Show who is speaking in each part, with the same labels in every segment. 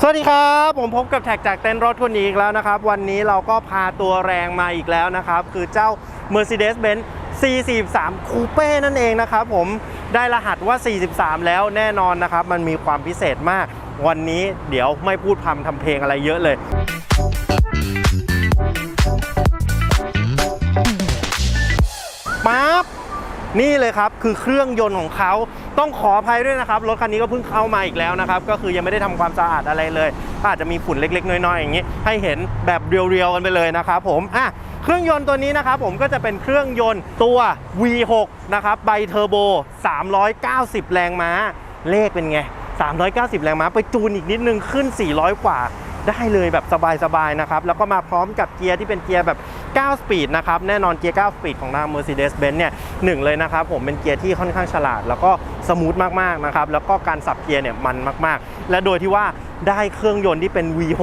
Speaker 1: สวัสดีครับ ผมพบกับแท็กจากเต้นรถคนนี้อีกแล้วนะครับ วันนี้เราก็พาตัวแรงมาอีกแล้วนะครับ คือเจ้า Mercedes-Benz C43 Coupe นั่นเองนะครับผมได้รหัสว่า 43 แล้วแน่นอนนะครับ มันมีความพิเศษมาก วันนี้เดี๋ยวไม่พูดพำทำเพลงอะไรเยอะเลยปั๊บ นี่เลยครับคือเครื่องยนต์ของเขาต้องขออภัยด้วยนะครับรถคันนี้ก็เพิ่งเข้ามาอีกแล้วนะครับก็คือยังไม่ได้ทำความสะอาดอะไรเลยก็อาจจะมีฝุ่นเล็ก ๆ น้อยๆอย่างนี้ ให้เห็นแบบเรียวๆกันไปเลยนะครับผมอะเครื่องยนต์ตัวนี้นะครับผมก็จะเป็นเครื่องยนต์ตัว V6 นะครับไบเทอร์โบ 390 แรงม้า เลขเป็นไง 390 แรงม้า ไปจูนอีกนิดนึงขึ้น 400 กว่าได้เลยแบบสบายๆนะครับ แล้วก็มาพร้อมกับเกียร์ที่เป็นเกียร์แบบ 9 สปีดนะครับ แน่นอนเกียร์ 9 สปีดของทาง Mercedes-Benz เนี่ยหนึ่งเลยนะครับ ผมเป็นเกียร์ที่ค่อนข้างฉลาด แล้วก็สมูทมากๆนะครับ แล้วก็การสับเกียร์เนี่ยมันมากๆ และโดยที่ว่าได้เครื่องยนต์ที่เป็น V6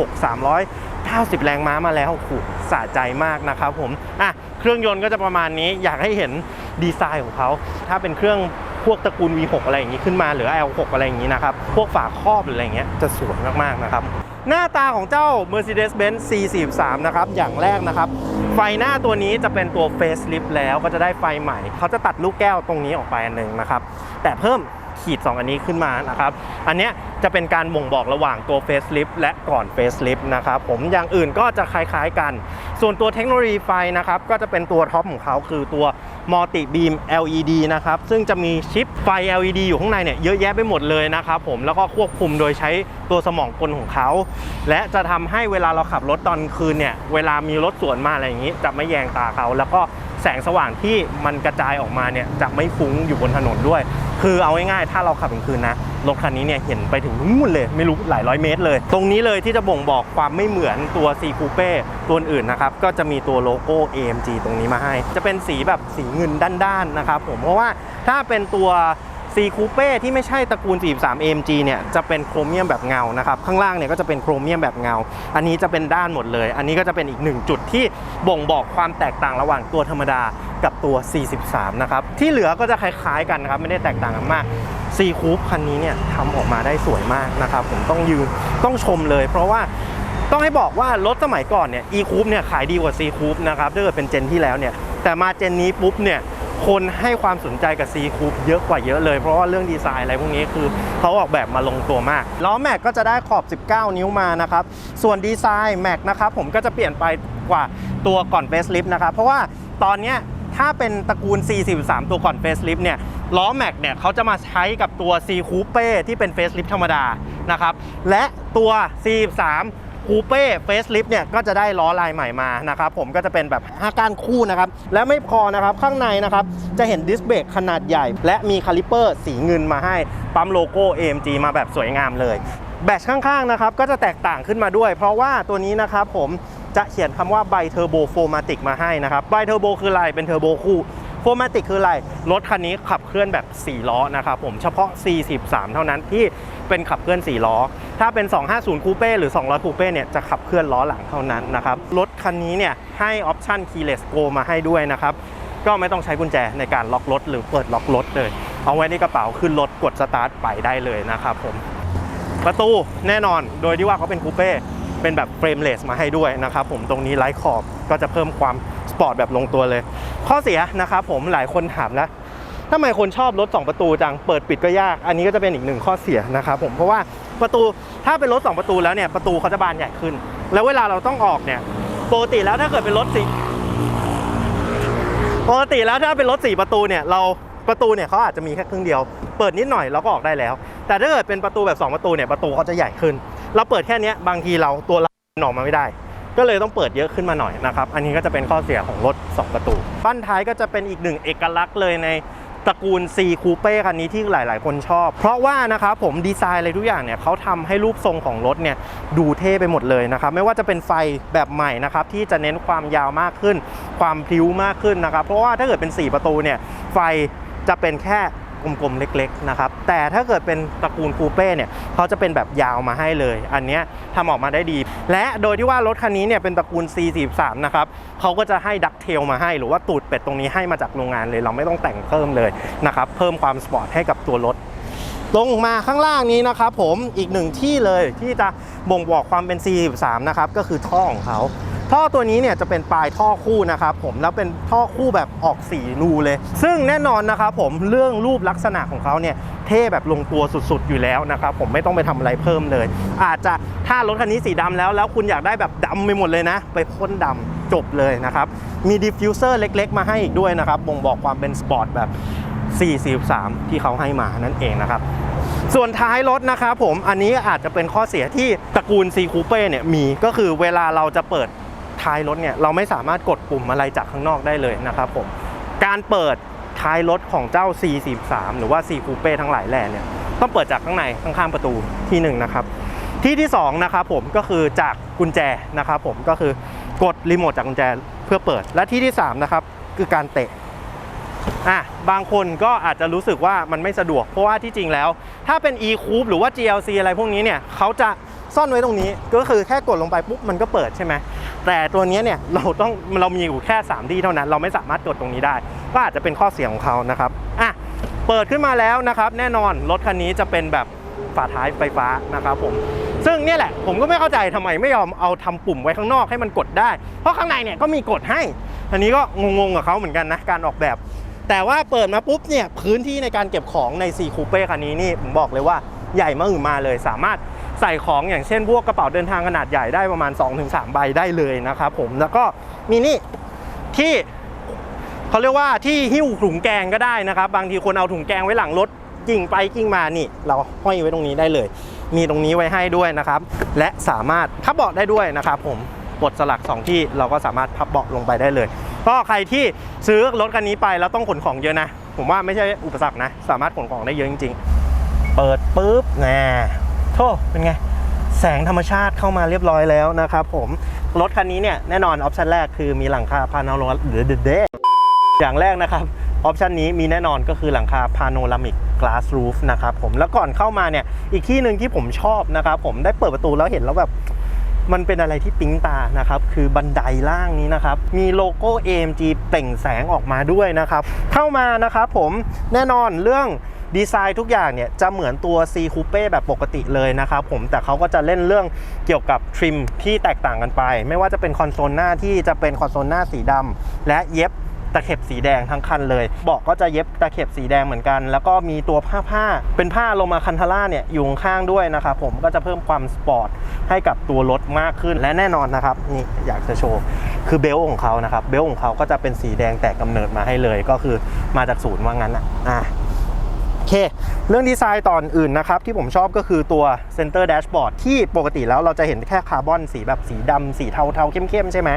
Speaker 1: 390 แรงม้ามาแล้วโอ้โหสะใจมากนะครับผมอะเครื่องยนต์ก็จะประมาณนี้อยากให้เห็นดีไซน์ของเขา ถ้าเป็นเครื่องพวกตระกูล V6 อะไรอย่างนี้ขึ้นมาหรือ L6 อะไรอย่างนี้นะครับ พวกฝาครอบหรืออะไรเงี้ยจะสวยมากๆนะครับ หน้าตาของเจ้า Mercedes-Benz C43 นะครับอย่างแรกนะครับ ไฟหน้าตัวนี้จะเป็นตัว Facelift แล้วก็จะได้ไฟใหม่ เขาจะตัดลูกแก้วตรงนี้ออกไปอันหนึ่งนะครับ แต่เพิ่ม ขีด 2 อันนี้ขึ้นมานะครับ อันเนี้ยจะเป็นการบ่งบอกระหว่างตัว Facelift และก่อน Facelift นะครับผมอย่างอื่นก็จะคล้ายๆกัน ส่วนตัวเทคโนโลยีไฟนะครับก็จะเป็นตัวท็อปของเขาคือตัว Multi Beam LED นะครับซึ่งจะมีชิปไฟ LED อยู่ข้างในเนี่ยเยอะแยะไปหมดเลยนะครับผมแล้วก็ควบคุมโดยใช้ตัวสมองกลของเขา และจะทำให้เวลาเราขับรถตอนคืนเนี่ยเวลามีรถสวนมาอะไรอย่างนี้ จะไม่แยงตาเขา แล้วก็แสงสว่างที่มันกระจายออกมาเนี่ยจะไม่ฟุ้งอยู่บนถนนด้วย คือเอาง่ายๆถ้าเราขับกลางคืนนะรถคันนี้เนี่ยเห็นไปถึงนู่นเลยไม่รู้หลายร้อยเมตรเลย ตรงนี้เลยที่จะบ่งบอกความไม่เหมือนตัว C Coupe ตัวอื่นนะครับก็จะมีตัวโลโก้ AMG ตรงนี้มาให้ จะเป็นสีแบบสีเงินด้านๆนะครับผมเพราะว่าถ้าเป็นตัว C Coupe ที่ไม่ใช่ตระกูล 43 AMG เนี่ยจะเป็นโครเมียมแบบเงานะครับ ข้างล่างเนี่ยก็จะเป็นโครเมียมแบบเงา อันนี้จะเป็นด้านหมดเลย อันนี้ก็จะเป็นอีกหนึ่งจุดที่บ่งบอกความแตกต่างระหว่างตัวธรรมดากับตัว 43 นะครับ ที่เหลือก็จะคล้ายๆกันนะครับ ไม่ได้แตกต่างกันมาก C Coupe คันนี้เนี่ยทำออกมาได้สวยมากนะครับ ผมต้องยืนต้องชมเลย เพราะว่าต้องให้บอกว่ารถสมัยก่อนเนี่ย E Coupe เนี่ยขายดีกว่า C Coupe นะครับถ้าเกิดเป็นเจนที่แล้วเนี่ยแต่มาเจนนี้ปุ๊บเนี่ย คนให้ความสนใจกับ C Coupe เยอะกว่าเยอะเลย เพราะว่าเรื่องดีไซน์อะไรพวกนี้คือเขาออกแบบมาลงตัวมาก ล้อแม็กก็จะได้ขอบ 19 นิ้วมานะครับ ส่วนดีไซน์แม็กนะครับผมก็จะเปลี่ยนไปกว่าตัวก่อน Facelift นะครับ เพราะว่าตอนนี้ถ้าเป็นตระกูล C43 ตัวก่อน Facelift เนี่ยล้อแม็กเนี่ยเขาจะมาใช้กับตัว C Coupe ที่เป็น Facelift ธรรมดานะครับ และตัว C43 คูเป้เฟสลิฟเนี่ยก็จะได้ล้อลายใหม่มานะครับผมก็จะเป็นแบบ5ก้านคู่นะครับและไม่พอนะครับข้างในนะครับจะเห็นดิสเบรกขนาดใหญ่ และมีคาลิเปอร์สีเงินมาให้ปั๊มโลโก้ AMG มาแบบสวยงามเลยแบตข้างๆนะครับก็จะแตกต่างขึ้นมาด้วย เพราะว่าตัวนี้นะครับผมจะเขียนคำว่าไบเทอร์โบโฟมาติกมาให้นะครับไบเทอร์โบคืออะไรเป็นเทอร์โบคู่ โฟมาติกคืออะไร รถคันนี้ขับเคลื่อนแบบ 4 ล้อนะครับผมเฉพาะ 43 เท่านั้นที่เป็นขับเคลื่อน 4 ล้อ ถ้าเป็น 250 คูเป้หรือ 200 คูเป้เนี่ยจะขับเคลื่อนล้อหลังเท่านั้นนะครับรถคันนี้เนี่ยให้ออปชั่น keyless go มาให้ด้วยนะครับก็ไม่ต้องใช้กุญแจในการล็อกรถหรือเปิดล็อกรถเลย เอาไว้ในกระเป๋าขึ้นรถกดสตาร์ทไปได้เลยนะครับผมประตูแน่นอนโดยที่ว่าเขาเป็นคูเป้เป็นแบบเฟรมเลสมาให้ด้วยนะครับผมตรงนี้ไร้ขอบก็จะเพิ่มความสปอร์ตแบบลงตัวเลย ข้อเสียนะครับผมหลายคนถามแล้วทำไมคนชอบรถ 2 ประตูจังเปิดปิดก็ยาก อันนี้ก็จะเป็นอีกหนึ่งข้อเสียนะครับผมเพราะว่าประตูถ้าเป็นรถ 2 ประตูแล้วเนี่ยประตูเขาจะบานใหญ่ขึ้น แล้วเวลาเราต้องออกเนี่ยปกติแล้วถ้าเกิดเป็นรถสีปกติแล้วถ้าเป็นรถ 4 ประตูเนี่ยเราประตูเนี่ยเขาอาจจะมีแค่ครึ่งเดียว เปิดนิดหน่อยเราก็ออกได้แล้ว แต่ถ้าเกิดเป็นประตูแบบ 2 ประตูเนี่ยประตูเขาจะใหญ่ขึ้น เราเปิดแค่นี้บางทีเราตัวเราออกมาไม่ได้ ก็เลยต้องเปิดเยอะขึ้นมาหน่อยนะครับ อันนี้ก็จะเป็นข้อเสียของรถ 2 ประตูบ้านท้ายก็จะเป็นอีกหนึ่งเอกลักษณ์เลยในตระกูล C Coupe คันนี้ที่หลาย ๆ คนชอบ เพราะว่านะครับผมดีไซน์อะไรทุกอย่างเนี่ยเขาทำให้รูปทรงของรถเนี่ยดูเท่ไปหมดเลยนะครับ ไม่ว่าจะเป็นไฟแบบใหม่นะครับที่จะเน้นความยาวมากขึ้น ความพลิ้วมากขึ้นนะครับ เพราะว่าถ้าเกิดเป็น 4 ประตูเนี่ยไฟจะเป็นแค่ กลมๆ เล็กๆนะครับแต่ถ้าเกิดเป็นตระกูลคูเป้เนี่ยเขาจะเป็นแบบยาวมาให้เลย อันนี้ทำออกมาได้ดี และโดยที่ว่ารถคันนี้เนี่ยเป็นตระกูล C43 นะครับเขาก็จะให้ดักเทลมาให้ หรือว่าตูดเป็ดตรงนี้ให้มาจากโรงงานเลย เราไม่ต้องแต่งเพิ่มเลยนะครับเพิ่มความสปอร์ตให้กับตัวรถลงมาข้างล่างนี้นะครับผมอีกหนึ่งที่เลยที่จะบ่งบอกความเป็น C13 นะครับก็คือท่อของเขา ท่อตัวนี้เนี่ยจะเป็นปลายท่อคู่นะครับผมแล้วเป็นท่อคู่แบบออกสีรูเลย ซึ่งแน่นอนนะครับผมเรื่องรูปลักษณะของเขาเนี่ยเท่แบบลงตัวสุดๆอยู่แล้วนะครับผมไม่ต้องไปทำอะไรเพิ่มเลย อาจจะถ้ารถคันนี้สีดำแล้ว แล้วคุณอยากได้แบบดำไปหมดเลยนะ ไปพ่นดำจบเลยนะครับมีดิฟฟิวเซอร์เล็ก ๆ มาให้อีกด้วยนะครับบ่งบอกความเป็นสปอร์ตแบบ443 ที่เขาให้มานั่นเองนะครับ ส่วนท้ายรถนะครับผมอันนี้อาจจะเป็นข้อเสียที่ตระกูล C Coupe เนี่ยมีก็คือเวลาเราจะเปิด ท้ายรถเนี่ยเราไม่สามารถกดปุ่มอะไรจากข้างนอกได้เลยนะครับผมการเปิดท้ายรถของเจ้า C43 หรือว่า C Coupe ทั้งหลายแหล่เนี่ยต้องเปิดจากข้างในข้างๆประตูที่หนึ่งนะครับที่ที่สองนะครับผมก็คือจากกุญแจนะครับผมก็คือกดรีโมทจากกุญแจเพื่อเปิดและที่ที่สามนะครับคือการเตะอะบางคนก็อาจจะรู้สึกว่ามันไม่สะดวก เพราะว่าที่จริงแล้ว ถ้าเป็น e c o u p หรือว่า GLC อะไรพวกนี้เนี่ยเขาจะซ่อนไว้ตรงนี้ก็คือแค่กดลงไปปุ๊บมันก็เปิดใช่ไหม แต่ตัวนี้เนี่ยเราต้องเรามีอยู่แค่ 3 ที่เท่านั้น เราไม่สามารถกดตรงนี้ได้ ก็อาจจะเป็นข้อเสียของเขานะครับอะเปิดขึ้นมาแล้วนะครับ แน่นอนรถคันนี้จะเป็นแบบฝาท้ายไฟฟ้านะครับผมซึ่งเนี่ยแหละผมก็ไม่เข้าใจทำไมไม่ยอมเอาทำปุ่มไว้ข้างนอกให้มันกดได้ เพราะข้างในเนี่ยก็มีกดให้อันนี้ก็งงๆกับเขาเหมือนกันนะการออกแบบ แต่ว่าเปิดมาปุ๊บเนี่ยพื้นที่ในการเก็บของใน C Coupe คันนี้นี่ผมบอกเลยว่าใหญ่มากมาเลยสามารถ ใส่ของอย่างเช่นพวกกระเป๋าเดินทางขนาดใหญ่ได้ประมาณ 2-3 ใบได้เลยนะครับผมแล้วก็มีนี่ที่เขาเรียกว่าที่หิ้วถุงแกงก็ได้นะครับ บางทีคนเอาถุงแกงไว้หลังรถกิ่งไปกิ่งมานี่ เราห้อยไว้ตรงนี้ได้เลย มีตรงนี้ไว้ให้ด้วยนะครับ และสามารถพับเบาะได้ด้วยนะครับ ผมปลดสลักสองที่เราก็สามารถพับเบาะลงไปได้เลย ก็ใครที่ซื้อรถคันนี้ไปแล้วต้องขนของเยอะนะ ผมว่าไม่ใช่อุปสรรคนะ สามารถขนของได้เยอะจริง ๆ เปิดปุ๊บนะ โธ่เป็นไง แสงธรรมชาติเข้ามาเรียบร้อยแล้วนะครับผม รถคันนี้เนี่ยแน่นอนออปชันแรกคือมีหลังคาพาโนโรเดเดอย่างแรกนะครับออปชันนี้มีแน่นอนก็คือหลังคาพาโนรามิก glass roof นะครับผมแล้วก่อนเข้ามาเนี่ยอีกที่หนึ่งที่ผมชอบนะครับผมได้เปิดประตูแล้วเห็นแล้วแบบมันเป็นอะไรที่ปิ๊งตานะครับ คือบันไดล่างนี้นะครับ มีโลโก้ AMG เปล่งแสงออกมาด้วยนะครับ เข้ามานะครับผมแน่นอนเรื่อง ดีไซน์ทุกอย่างเนี่ยจะเหมือนตัว C Coupe แบบปกติเลยนะครับผมแต่เขาก็จะเล่นเรื่องเกี่ยวกับทริมที่แตกต่างกันไป ไม่ว่าจะเป็นคอนโซลหน้าที่จะเป็นคอนโซลหน้าสีดำและเย็บตะเข็บสีแดงทั้งคันเลยเบอกก็จะเย็บตะเข็บสีแดงเหมือนกัน แล้วก็มีตัวผ้าผ้า เป็นผ้าโลมาคันทาร่าเนี่ยอยู่ข้างด้วยนะครับผมก็จะเพิ่มความสปอร์ตให้กับตัวรถมากขึ้นและแน่นอนนะครับนี่อยากจะโชว์คือเบลต์ของเขานะครับเบลต์ของเขาก็จะเป็นสีแดงแต่กำเนิดมาให้เลย ก็คือมาจากศูนย์ว่างั้นอะ อเค เรื่องดีไซน์ตอนอื่นนะครับ ที่ผมชอบก็คือตัว Center Dashboard ที่ปกติแล้วเราจะเห็นแค่คาร์บอนสีแบบสีดำสีเทาเทาๆเข้มๆ ใช่ไหม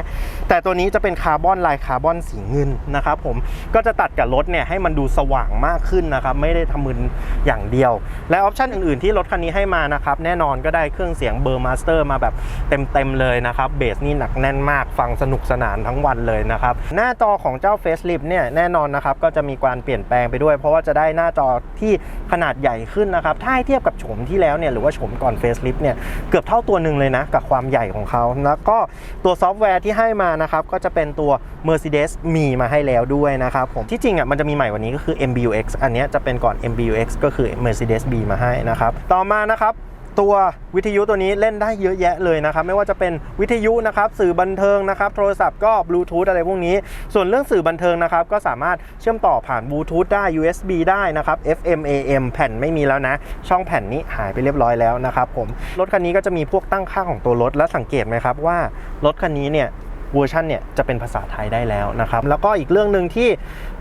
Speaker 1: แต่ตัวนี้จะเป็นคาร์บอนลายคาร์บอนสีเงินนะครับผมก็จะตัดกับรถเนี่ยให้มันดูสว่างมากขึ้นนะครับ ไม่ได้ทำมึนอย่างเดียว และออปชันอื่นๆ ที่รถคันนี้ให้มานะครับ แน่นอนก็ได้เครื่องเสียงเบอร์มาสเตอร์มาแบบเต็มๆเลยนะครับเบสนี่หนักแน่นมากฟังสนุกสนานทั้งวันเลยนะครับหน้าจอของเจ้า Facelift เนี่ยแน่นอนนะครับก็จะมีการเปลี่ยนแปลงไปด้วย เพราะว่าจะได้หน้าจอที่ขนาดใหญ่ขึ้นนะครับ ถ้าเทียบกับโฉมที่แล้วเนี่ยหรือว่าโฉมก่อนเฟซลิฟเนี่ยเกือบเท่าตัวหนึ่งเลยนะ กับความใหญ่ของเขา แล้วก็ตัวซอฟต์แวร์ที่ให้มานะครับ ก็จะเป็นตัว Mercedes มีมาให้แล้วด้วยนะครับผมที่จริงอะมันจะมีใหม่กว่านี้ก็คือ MBUX อันนี้จะเป็นก่อน MBUX ก็คือ Mercedes B มาให้นะครับ ต่อมานะครับ ตัววิทยุตัวนี้เล่นได้เยอะแยะเลยนะครับ ไม่ว่าจะเป็นวิทยุนะครับสื่อบันเทิงนะครับโทรศัพท์ก็บลูทูธอะไรพวกนี้ ส่วนเรื่องสื่อบันเทิงนะครับก็สามารถเชื่อมต่อผ่านบลูทูธได้ USB ได้นะครับ FM AM แผ่นไม่มีแล้วนะ ช่องแผ่นนี้หายไปเรียบร้อยแล้วนะครับผมรถคันนี้ก็จะมีพวกตั้งค่าของตัวรถและสังเกตไหมครับว่ารถคันนี้เนี่ยเวอร์ชันเนี่ยจะเป็นภาษาไทยได้แล้วนะครับ แล้วก็อีกเรื่องหนึ่งที่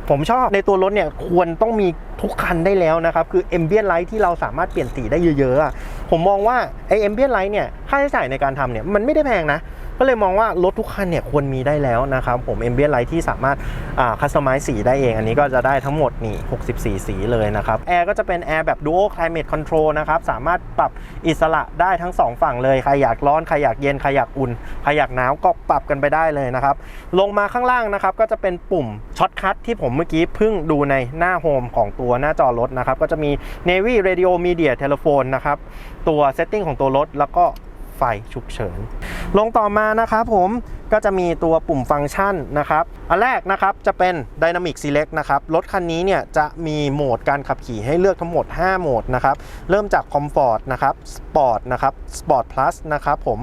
Speaker 1: ผมชอบในตัวรถเนี่ยควรต้องมีทุกคันได้แล้วนะครับ คือ Ambient Light ที่เราสามารถเปลี่ยนสีได้เยอะๆอะผมมองว่าไอ้ Ambient Light เนี่ยค่าใช้จ่ายในการทำเนี่ยมันไม่ได้แพงนะ ก็เลยมองว่ารถทุกคันเนี่ยควรมีได้แล้วนะครับผม Ambient Light ที่สามารถคัสตอมไมซ์สีได้เอง อันนี้ก็จะได้ทั้งหมดนี่ 64 สีเลยนะครับแอร์ก็จะเป็นแอร์แบบ Dual Climate Control นะครับสามารถปรับอิสระได้ทั้งสองฝั่งเลย ใครอยากร้อน ใครอยากเย็น ใครอยากอุ่น ใครอยากหนาวก็ปรับกันไปได้เลยนะครับ ลงมาข้างล่างนะครับก็จะเป็นปุ่มช็อตคัทที่ผมเมื่อกี้เพิ่งดูในหน้าโฮมของตัวหน้าจอรถนะครับก็จะมี Navy Radio Media Telephone นะครับตัวเซตติ้งของตัวรถแล้วก็ ไฟฉุกเฉิน ลงต่อมานะครับผมก็จะมีตัวปุ่มฟังก์ชันนะครับ อันแรกนะครับจะเป็น Dynamic Select นะครับ รถคันนี้เนี่ยจะมีโหมดการขับขี่ให้เลือกทั้งหมด 5 โหมดนะครับ เริ่มจาก Comfort นะครับ Sport นะครับ Sport Plus นะครับผม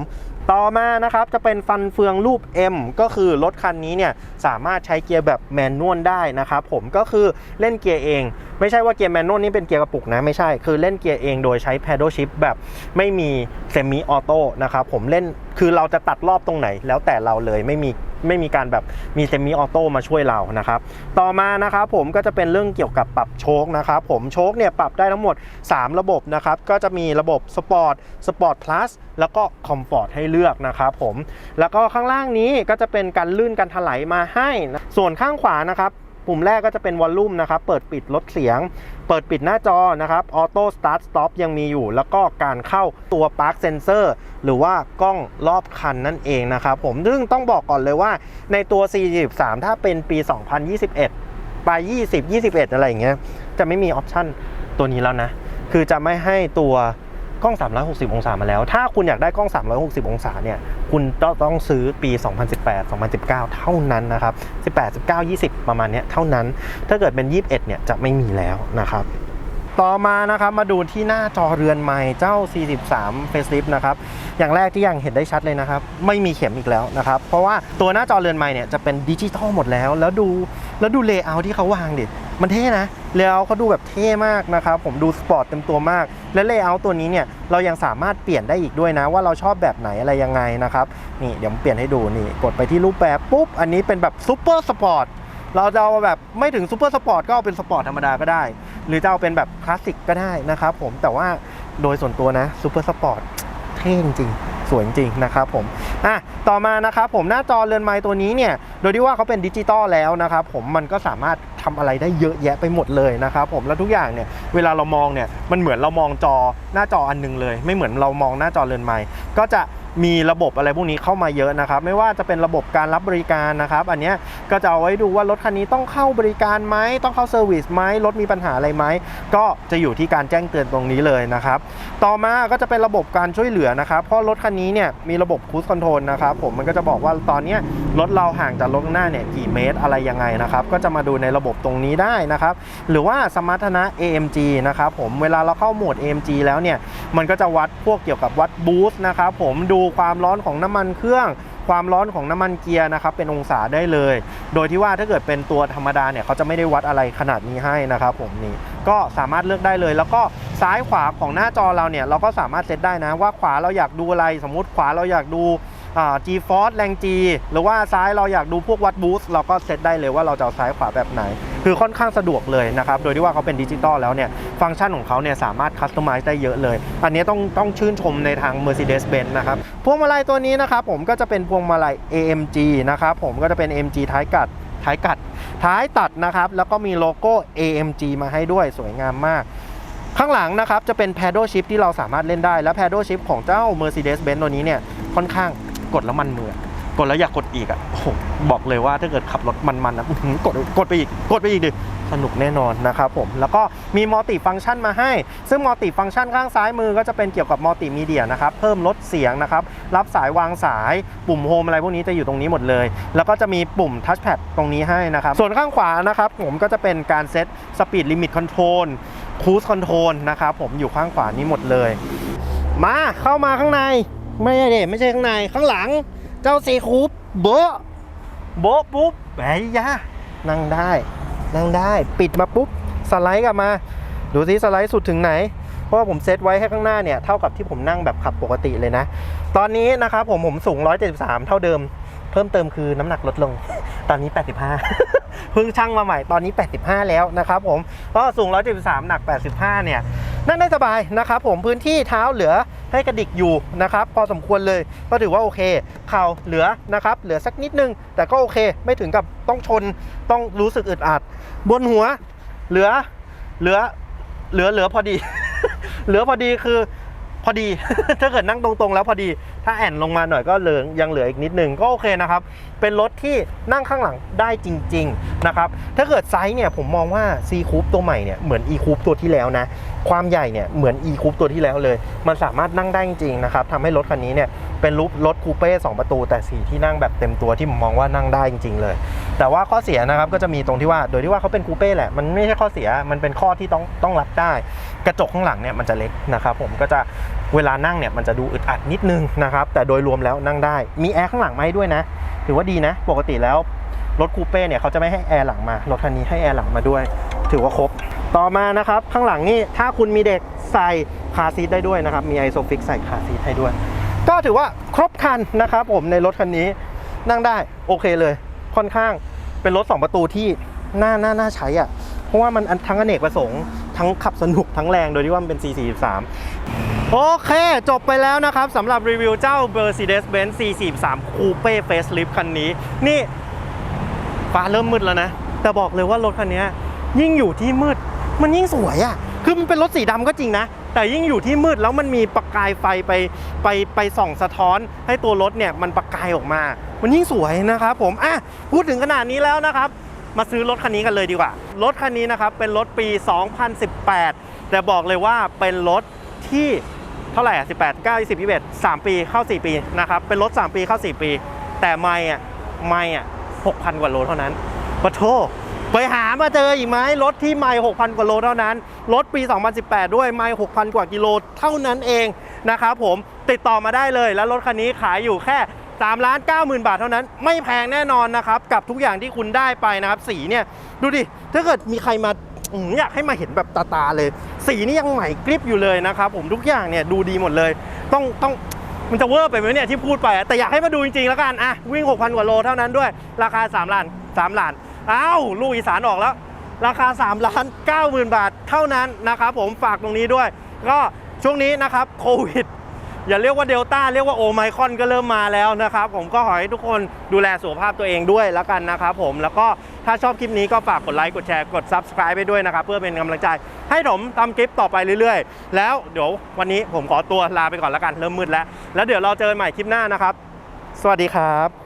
Speaker 1: ต่อมานะครับจะเป็นฟันเฟืองรูป M ก็คือรถคันนี้เนี่ยสามารถใช้เกียร์แบบแมนนวลได้นะครับผมก็คือเล่นเกียร์เอง ไม่ใช่ว่าเกียร์แมนนวลนี่เป็นเกียร์กระปุกนะไม่ใช่คือเล่นเกียร์เองโดยใช้ paddle shift แบบไม่มีเซมิออโต้นะครับผมเล่นคือเราจะตัดรอบตรงไหน แล้วแต่เราเลยไม่มี ไม่มีการแบบมีเซมิออโต้มาช่วยเรานะครับ ต่อมานะครับผมก็จะเป็นเรื่องเกี่ยวกับปรับโชคนะครับผมโชคเนี่ยปรับได้ทั้งหมด 3 ระบบนะครับก็จะมีระบบสปอร์ตสปอร์ตพลัสแล้วก็คอมฟอร์ตให้เลือกนะครับผมแล้วก็ข้างล่างนี้ก็จะเป็นการลื่นการถลายมาให้นะส่วนข้างขวานะครับ ปุ่มแรกก็จะเป็นวอลลุ่มนะครับ เปิดปิดลดเสียง เปิดปิดหน้าจอนะครับ ออโต้สตาร์ทสต็อปยังมีอยู่ แล้วก็การเข้าตัว Park Sensor หรือว่ากล้องรอบคันนั่นเองนะครับผม ซึ่งต้องบอกก่อนเลยว่าในตัว 43 ถ้าเป็นปี 2021 ไป 20 21 อะไรอย่างเงี้ย จะไม่มีออปชันตัวนี้แล้วนะ คือจะไม่ให้ตัว ล้อง 360 องศามาแล้ว ถ้าคุณอยากได้กล้อง 360 องศาเนี่ย คุณต้องซื้อปี 2018 2019 เท่านั้นนะครับ 18 19 20 ประมาณนี้เท่านั้น ถ้าเกิดเป็น 21 เนี่ยจะไม่มีแล้วนะครับต่อมานะครับมาดูที่หน้าจอเรือนใหม่เจ้า 43 Facelift นะครับอย่างแรกที่ยังเห็นได้ชัดเลยนะครับ ไม่มีเข็มอีกแล้วนะครับ เพราะว่าตัวหน้าจอเรือนใหม่เนี่ยจะเป็นดิจิทัลหมดแล้ว แล้วดูแล้วดูเลเยอร์ที่เขาวางดิ มันเท่นะเลเยอร์เขาดูแบบเท่มากนะครับผมดูสปอร์ตเต็มตัวมาก และเลเยอร์ตัวนี้เนี่ยเรายังสามารถเปลี่ยนได้อีกด้วยนะ ว่าเราชอบแบบไหนอะไรยังไงนะครับนี่เดี๋ยวผมเปลี่ยนให้ดูนี่กดไปที่รูปแบบปุ๊บอันนี้เป็นแบบซูเปอร์สปอร์ตเราจะเอาแบบไม่ถึงซูเปอร์สปอร์ตก็เอาเป็นสปอร์ตธรรมดาก็ได้ หรือจะเอาเป็นแบบคลาสสิกก็ได้นะครับผมแต่ว่าโดยส่วนตัวนะซูเปอร์สปอร์ต ท่จริงๆ สวยจริงนะครับผมอะต่อมานะครับผมหน้าจอเรือนไม้ตัวนี้เนี่ยโดยที่ว่าเขาเป็นดิจิตอลแล้วนะครับผมมันก็สามารถทำอะไรได้เยอะแยะไปหมดเลยนะครับผมแล้วทุกอย่างเนี่ยเวลาเรามองเนี่ยมันเหมือนเรามองจอหน้าจออันหนึงเลย ไม่เหมือนเรามองหน้าจอเรือนไม้ก็จะ มีระบบอะไรพวกนี้เข้ามาเยอะนะครับ ไม่ว่าจะเป็นระบบการรับบริการนะครับ อันนี้ก็จะเอาไว้ดูว่ารถคันนี้ต้องเข้าบริการไหมต้องเข้าเซอร์วิสไหมรถมีปัญหาอะไรไหมก็จะอยู่ที่การแจ้งเตือนตรงนี้เลยนะครับ ต่อมาก็จะเป็นระบบการช่วยเหลือนะครับ เพราะรถคันนี้เนี่ยมีระบบคู e คอนโทรลนะครับผมมันก็จะบอกว่าตอนนี้รถเราห่างจากรถหน้าเนี่ยกี่เมตรอะไรยังไงนะครับ ก็จะมาดูในระบบตรงนี้ได้นะครับ หรือว่าสมรรถนะ AMG นะครับผมเวลาเราเข้าโหมด AMG แล้วเนี่ย มันก็จะวัดพวกเกี่ยวกับวัดบูสต์นะครับผมดูความร้อนของน้ำมันเครื่องความร้อนของน้ำมันเกียร์นะครับเป็นองศาได้เลย โดยที่ว่าถ้าเกิดเป็นตัวธรรมดาเนี่ยเขาจะไม่ได้วัดอะไรขนาดนี้ให้นะครับผมนี่ก็สามารถเลือกได้เลย แล้วก็ซ้ายขวาของหน้าจอเราเนี่ยเราก็สามารถเซตได้นะว่าขวาเราอยากดูอะไร สมมุติขวาเราอยากดู G Force แรง G หรือว่าซ้ายเราอยากดูพวกวัดบูสเราก็เซตได้เลยว่าเราจะเอาซ้ายขวาแบบไหน คือค่อนข้างสะดวกเลยนะครับ โดยที่ว่าเขาเป็นดิจิตอลแล้วเนี่ย ฟังก์ชันของเขาเนี่ยสามารถคัสตอมไมซ์ได้เยอะเลย อันนี้ต้องต้องชื่นชมในทาง Mercedes-Benz นะครับ พวงมาลัยตัวนี้นะครับผมก็จะเป็นพวงมาลัย AMG นะครับผมก็จะเป็น AMG ท้ายกัดท้ายกัด ท้ายตัดนะครับ แล้วก็มีโลโก้ AMG มาให้ด้วยสวยงามมาก ข้างหลังนะครับจะเป็น paddle shift ที่เราสามารถเล่นได้ และ paddle shift ของเจ้า Mercedes-Benz ตัวนี้เนี่ยค่อนข้าง กดแล้วมันมือกดแล้วอยากกดอีกอะโอ้โหบอกเลยว่าถ้าเกิดขับรถมันๆนะกดกดไปอีกกดไปอีกดิสนุกแน่นอนนะครับผม แล้วก็มีมัลติฟังก์ชันมาให้ ซึ่งมัลติฟังก์ชันข้างซ้ายมือก็จะเป็นเกี่ยวกับมัลติมีเดียนะครับ เพิ่มลดเสียงนะครับ รับสายวางสาย ปุ่มโฮมอะไรพวกนี้จะอยู่ตรงนี้หมดเลย แล้วก็จะมีปุ่มทัชแพดตรงนี้ให้นะครับ ส่วนข้างขวานะครับผมก็จะเป็นการเซตสปีดลิมิตคอนโทรลคูสคอนโทรลนะครับผมอยู่ข้างขวานี้หมดเลย มาเข้ามาข้างใน ไม่ใช่เด็ไม่ใช่ข้างในข้างหลัง เจ้าซีคูปโบะโบะปุ๊บไอ้ยะนั่งได้ นั่งได้ ปิดมาปุ๊บสไลด์กลับมา ดูซิสไลด์สุดถึงไหน เพราะว่าผมเซตไว้ให้ข้างหน้าเนี่ยเท่ากับที่ผมนั่งแบบขับปกติเลยนะ ตอนนี้นะครับผมผมสูง 173 เท่าเดิม เพิ่มเติมคือน้ำหนักลดลง ตอนนี้ 85 เพิ่งชั่งมาใหม่ตอนนี้ 85 แล้วนะครับผมก็สูง 173 หนัก 85 เนี่ยนั่งได้สบายนะครับผมพื้นที่เท้าเหลือ ให้กระดิกอยู่นะครับพอสมควรเลยก็ถือว่าโอเคเข่าเหลือนะครับเหลือสักนิดนึง แต่ก็โอเคไม่ถึงกับต้องชนต้องรู้สึกอึดอัด บนหัวเหลือเหลือเหลือเหลือพอดี เหลือพอดีคือ พอดี ถ้าเกิดนั่งตรงๆ แล้วพอดี ถ้าแอนลงมาหน่อยก็เหลือยังเหลืออีกนิดนึงก็โอเคนะครับ เป็นรถที่นั่งข้างหลังได้จริง ๆ นะครับ ถ้าเกิดไซส์เนี่ยผมมองว่า C Coupe ตัวใหม่เนี่ยเหมือน E Coupe ตัวที่แล้วนะ ความใหญ่เนี่ยเหมือน E Coupe ตัวที่แล้วเลย มันสามารถนั่งได้จริงๆ นะครับทำให้รถคันนี้เนี่ย เป็นรูปรถคูเป้2ประตู แต่สีที่นั่งแบบเต็มตัวที่ผมมองว่านั่งได้จริง ๆ เลย แต่ว่าข้อเสียนะครับก็จะมีตรงที่ว่า โดยที่ว่าเขาเป็นคูเป้แหละมันไม่ใช่ข้อเสียมันเป็นข้อที่ต้องต้องรับได้ กระจกข้างหลังเนี่ยมันจะเล็กนะครับผมก็จะเวลานั่งเนี่ยมันจะดูอึดอัดนิดนึงนะครับแต่โดยรวมแล้วนั่งได้มีแอร์ข้างหลังมาให้ด้วยนะถือว่าดีนะ ปกติแล้วรถคูเป้เนี่ยเขาจะไม่ให้แอร์หลังมารถคันนี้ให้แอร์หลังมาด้วย ถือว่าครบ ต่อมานะครับข้างหลังนี่ถ้าคุณมีเด็กใส่คาซีทได้ด้วยนะครับ มีไอโซฟิกใส่คาซีทให้ด้วย ก็ถือว่าครบคันนะครับผมในรถคันนี้นั่งได้โอเคเลย ค่อนข้างเป็นรถ 2 ประตูที่น่าน่าน่าใช้อะ เพราะว่ามันทั้งอเนกประสงค์ ทั้งขับสนุกทั้งแรงโดยที่ว่ามันเป็น C43 โอเค จบไปแล้วนะครับสำหรับรีวิวเจ้า Mercedes-Benz C43 Coupe Facelift คันนี้ นี่ฟ้าเริ่มมืดแล้วนะ แต่บอกเลยว่ารถคันนี้ยิ่งอยู่ที่มืด มันยิ่งสวยอะ่ะ คือมันเป็นรถสีดำก็จริงนะ แต่ยิ่งอยู่ที่มืดแล้วมันมีประกายไฟไปไปไปส่องสะท้อน ให้ตัวรถเนี่ยมันประกายออกมา มันยิ่งสวยนะครับผมอะพูดถึงขนาดนี้แล้วนะครับ มาซื้อรถคันนี้กันเลยดีกว่า รถคันนี้นะครับเป็นรถปี 2018 แต่บอกเลยว่าเป็นรถที่เท่าไหร่อะ18 9 20 21 3 ปีเข้า 4 ปีนะครับเป็นรถ 3 ปีเข้า 4 ปี แต่ไม่อะไม่อะ6,000 กว่าโลเท่านั้นปะโท ไปหามาเจออีกไหมรถที่ไม่6,000 กว่าโลเท่านั้น รถปี 2018 ด้วยไม่6,000 กว่ากิโลเท่านั้นเองนะครับผมติดต่อมาได้เลยแล้วรถคันนี้ขายอยู่แค่3ล้าน9 0,000 บาทเท่านั้น ไม่แพงแน่นอนนะครับ กับทุกอย่างที่คุณได้ไปนะครับ สีเนี่ย ดูดิ ถ้าเกิดมีใครมาอยากให้มาเห็นแบบตาๆเลย สีนี่ยังใหม่กริบอยู่เลยนะครับผมทุกอย่างเนี่ยดูดีหมดเลย ต้องต้องมันจะเวอร์ไปไหมเนี่ยที่พูดไป แต่อยากให้มาดูจริงๆแล้วกันอะวิ่ง 6,000 กว่าโลเท่านั้นด้วย ราคา3ล้าน3ล้าน อ้าวลูกอีสานออกแล้ว ราคา3ล้าน9หมื่นบาทเท่านั้นนะครับผมฝากตรงนี้ด้วย ก็ช่วงนี้นะครับโควิดอย่าเรียกว่าเดลต้าเรียกว่าโอไมคอนก็เริ่มมาแล้วนะครับผมก็ขอให้ทุกคนดูแลสุขภาพตัวเองด้วยแล้วกันนะครับผมแล้วก็ถ้าชอบคลิปนี้ก็ฝากกดไลค์กดแชร์กด Subscribe ไปด้วยนะครับ เพื่อเป็นกำลังใจให้ผมทำคลิปต่อไปเรื่อยๆ แล้วเดี๋ยววันนี้ผมขอตัวลาไปก่อนแล้วกันเริ่มมืดแล้ว แล้วเดี๋ยวเราเจอกันใหม่คลิปหน้านะครับ สวัสดีครับ